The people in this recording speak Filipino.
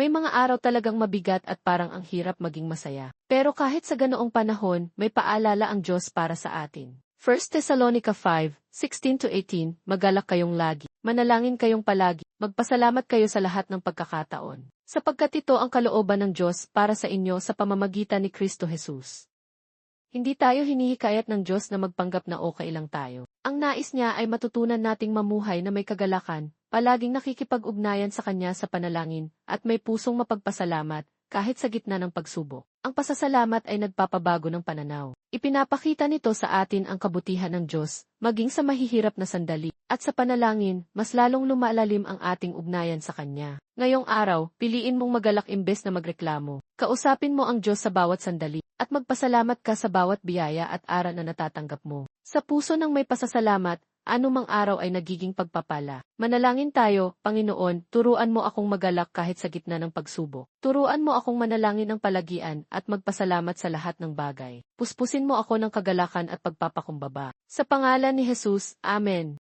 May mga araw talagang mabigat at parang ang hirap maging masaya. Pero kahit sa ganoong panahon, may paalala ang Diyos para sa atin. 1 Thessalonica 5, 16-18, magalak kayong lagi, manalangin kayong palagi, magpasalamat kayo sa lahat ng pagkakataon. Sapagkat ito ang kalooban ng Diyos para sa inyo sa pamamagitan ni Kristo Jesus. Hindi tayo hinihikayat ng Diyos na magpanggap na okay lang tayo. Ang nais niya ay matutunan nating mamuhay na may kagalakan, palaging nakikipag-ugnayan sa Kanya sa panalangin, at may pusong mapagpasalamat, kahit sa gitna ng pagsubok. Ang pasasalamat ay nagpapabago ng pananaw. Ipinapakita nito sa atin ang kabutihan ng Diyos, maging sa mahihirap na sandali, at sa panalangin, mas lalong lumalalim ang ating ugnayan sa Kanya. Ngayong araw, piliin mong magalak imbes na magreklamo. Kausapin mo ang Diyos sa bawat sandali, at magpasalamat ka sa bawat biyaya at aral na natatanggap mo. Sa puso ng may pasasalamat, anumang araw ay nagiging pagpapala. Manalangin tayo, Panginoon, turuan mo akong magalak kahit sa gitna ng pagsubok. Turuan mo akong manalangin ng palagian at magpasalamat sa lahat ng bagay. Puspusin mo ako ng kagalakan at pagpapakumbaba. Sa pangalan ni Jesus, Amen.